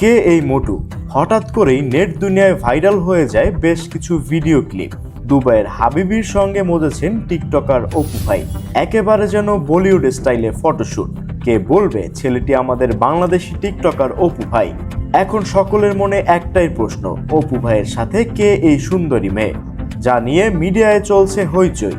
কে এই মোটু? হঠাৎ করেই নেট দুনিয়ায় ভাইরাল হয়ে যায় বেশ কিছু ভিডিও ক্লিপ। দুবাইয়ের হাবিবির সঙ্গে মজেছেন টিকটকার অপু ভাই। একেবারে যেন বলিউড স্টাইলে ফটোশুট। কে বলবে ছেলেটি আমাদের বাংলাদেশি টিকটকার অপু ভাই? এখন সকলের মনে একটাই প্রশ্ন, অপু ভাইয়ের সাথে কে এই সুন্দরী মেয়ে? যা নিয়ে মিডিয়ায় চলছে হইচই।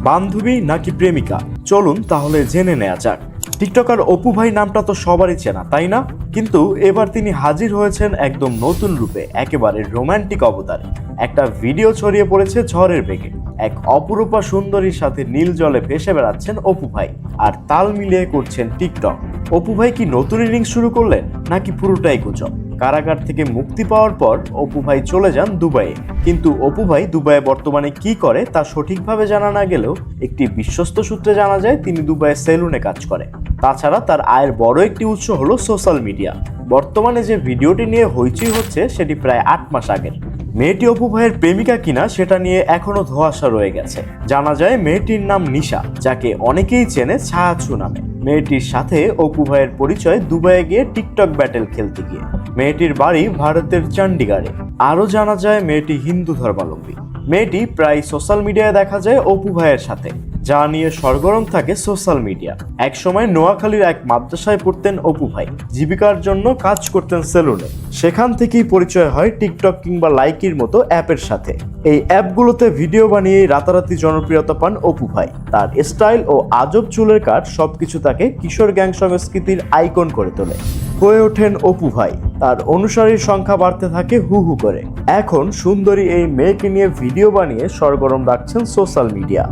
বান্ধবী নাকি প্রেমিকা? চলুন তাহলে জেনে নেওয়া যাক। টিকটকার অপু ভাই নামটা তো সবারই চেনা, তাই না? কিন্তু এবার তিনি হাজির হয়েছেন একদম নতুন রূপে, একেবারে রোম্যান্টিক অবতারে। একটা ভিডিও ছড়িয়ে পড়েছে ঝড়ের বেগে। এক অপরূপা সুন্দরীর সাথে নীল জলে ভেসে বেড়াচ্ছেন অপু ভাই, আর তাল মিলিয়ে করছেন টিকটক। অপু ভাই কি নতুন ইনিংস শুরু করলেন, নাকি পুরোটাই গুজব? কারাগার থেকে মুক্তি পাওয়ার পর অপু ভাই চলে যান দুবাইয়ে। কিন্তু অপু ভাই দুবাইয়ে বর্তমানে কি করে তা সঠিকভাবে জানা না গেলেও একটি বিশ্বস্ত সূত্রে জানা যায় তিনি দুবাইয়ে সেলুনে কাজ করে। তাছাড়া তার আয়ের বড় একটি উৎস হলো সোশ্যাল মিডিয়া। বর্তমানে যে ভিডিওটি নিয়ে হইচই হচ্ছে সেটি প্রায় আট মাস আগের। মেয়েটি অপু ভাইয়ের প্রেমিকা কিনা সেটা নিয়ে এখনও ধোঁয়াশা রয়ে গেছে। জানা যায় মেয়েটির নাম নিশা, যাকে অনেকেই চেনে ছায়াছু নামে। মেয়েটির সাথে অপু ভাইয়ের পরিচয় দুবাইয়ে গিয়ে টিকটক ব্যাটেল খেলতে গিয়ে। মেয়েটির বাড়ি ভারতের চণ্ডীগড়ে। আরও জানা যায়, মেয়েটি হিন্দু ধর্মাবলম্বী। মেয়েটি প্রায় সোশ্যাল মিডিয়ায় দেখা যায় অপু ভাইয়ের সাথে। যা নিয়ে সরগরম থাকে সোশ্যাল মিডিয়া। একসময় নোয়াখালীর এক মাদ্রাসায় পড়তেন অপু ভাই। জীবিকার জন্য কাজ করতেন সেলুনে। সেখান থেকেই পরিচয় হয় টিকটক কিংবা লাইকির মতো অ্যাপের সাথে। এই অ্যাপগুলোতে ভিডিও বানিয়ে রাতারাতি জনপ্রিয়তা পান অপু ভাই। তার স্টাইল ও আজব চুলের কাট সবকিছু তাকে কিশোর গ্যাং সংস্কৃতির আইকন করে তোলে। হয়ে ওঠেন অপু ভাই। তার অনুসারীর সংখ্যা বাড়তে থাকে হু হু করে। এখন সুন্দরী এই মেয়েকে নিয়ে ভিডিও বানিয়ে সরগরম রাখছেন সোশ্যাল মিডিয়া।